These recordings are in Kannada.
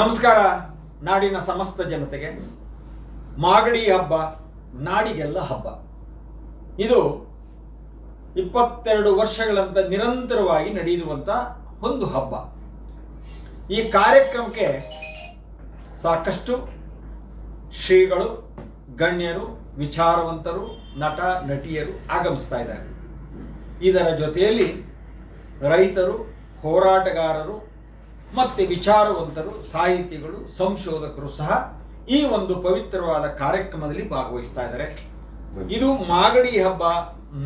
ನಮಸ್ಕಾರ, ನಾಡಿನ ಸಮಸ್ತ ಜನತೆಗೆ. ಮಾಗಡಿ ಹಬ್ಬ, ನಾಡಿಗೆಲ್ಲ ಹಬ್ಬ. ಇದು ಇಪ್ಪತ್ತೆರಡು ವರ್ಷಗಳಂತ ನಿರಂತರವಾಗಿ ನಡೆಯುವಂಥ ಒಂದು ಹಬ್ಬ. ಈ ಕಾರ್ಯಕ್ರಮಕ್ಕೆ ಸಾಕಷ್ಟು ಶ್ರೀಗಳು, ಗಣ್ಯರು, ವಿಚಾರವಂತರು, ನಟ, ನಟಿಯರು ಆಗಮಿಸ್ತಾ ಇದ್ದಾರೆ. ಇದರ ಜೊತೆಯಲ್ಲಿ ರೈತರು, ಹೋರಾಟಗಾರರು ಮತ್ತು ವಿಚಾರವಂತರು, ಸಾಹಿತಿಗಳು, ಸಂಶೋಧಕರು ಸಹ ಈ ಒಂದು ಪವಿತ್ರವಾದ ಕಾರ್ಯಕ್ರಮದಲ್ಲಿ ಭಾಗವಹಿಸ್ತಾ ಇದ್ದಾರೆ. ಇದು ಮಾಗಡಿ ಹಬ್ಬ,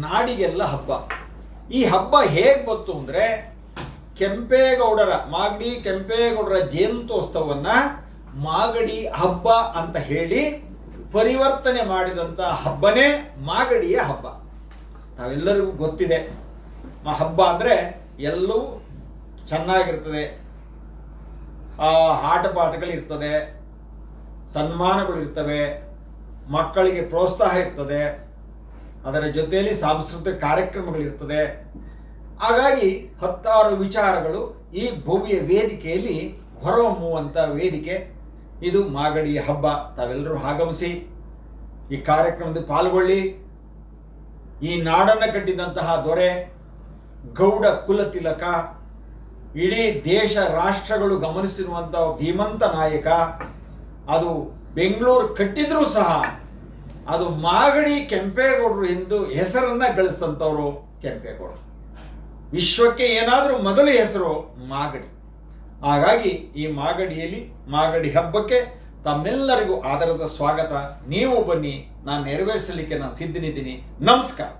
ನಾಡಿಗೆಲ್ಲ ಹಬ್ಬ. ಈ ಹಬ್ಬ ಹೇಗೆ ಬಂತು ಅಂದರೆ, ಕೆಂಪೇಗೌಡರ, ಮಾಗಡಿ ಕೆಂಪೇಗೌಡರ ಜಯಂತೋತ್ಸವವನ್ನು ಮಾಗಡಿ ಹಬ್ಬ ಅಂತ ಹೇಳಿ ಪರಿವರ್ತನೆ ಮಾಡಿದಂಥ ಹಬ್ಬನೇ ಮಾಗಡಿಯ ಹಬ್ಬ. ತಾವೆಲ್ಲರಿಗೂ ಗೊತ್ತಿದೆ. ಹಬ್ಬ ಅಂದರೆ ಎಲ್ಲವೂ ಚೆನ್ನಾಗಿರ್ತದೆ ಆಟಪಾಠಗಳಿರ್ತದೆ ಸನ್ಮಾನಗಳಿರ್ತವೆ, ಮಕ್ಕಳಿಗೆ ಪ್ರೋತ್ಸಾಹ ಇರ್ತದೆ, ಅದರ ಜೊತೆಯಲ್ಲಿ ಸಾಂಸ್ಕೃತಿಕ ಕಾರ್ಯಕ್ರಮಗಳಿರ್ತದೆ. ಹಾಗಾಗಿ ಹತ್ತಾರು ವಿಚಾರಗಳು ಈ ಭವ್ಯ ವೇದಿಕೆಯಲ್ಲಿ ಹೊರಹೊಮ್ಮುವಂಥ ವೇದಿಕೆ. ಇದು ಮಾಗಡಿ ಹಬ್ಬ, ತಾವೆಲ್ಲರೂ ಆಗಮಿಸಿ ಈ ಕಾರ್ಯಕ್ರಮದಲ್ಲಿ ಪಾಲ್ಗೊಳ್ಳಿ. ಈ ನಾಡನ್ನು ಕಟ್ಟಿದಂತಹ ದೊರೆ ಗೌಡ ಕುಲತಿಲಕ ಇಡೀ ದೇಶ ರಾಷ್ಟ್ರಗಳು ಗಮನಿಸಿರುವಂಥ ಧೀಮಂತ ನಾಯಕ, ಅದು ಬೆಂಗಳೂರು ಕಟ್ಟಿದ್ರೂ ಸಹ ಅದು ಮಾಗಡಿ ಕೆಂಪೇಗೌಡರು ಎಂದು ಹೆಸರನ್ನ ಗಳಿಸಿದಂಥವ್ರು ಕೆಂಪೇಗೌಡರು. ವಿಶ್ವಕ್ಕೆ ಏನಾದರೂ ಮೊದಲ ಹೆಸರು ಮಾಗಡಿ. ಹಾಗಾಗಿ ಈ ಮಾಗಡಿಯಲ್ಲಿ, ಮಾಗಡಿ ಹಬ್ಬಕ್ಕೆ ತಮ್ಮೆಲ್ಲರಿಗೂ ಆಧಾರದ ಸ್ವಾಗತ. ನೀವು ಬನ್ನಿ, ನಾನು ನೆರವೇರಿಸಲಿಕ್ಕೆ ನಾನು ಸಿದ್ಧನಿದ್ದೀನಿ. ನಮಸ್ಕಾರ.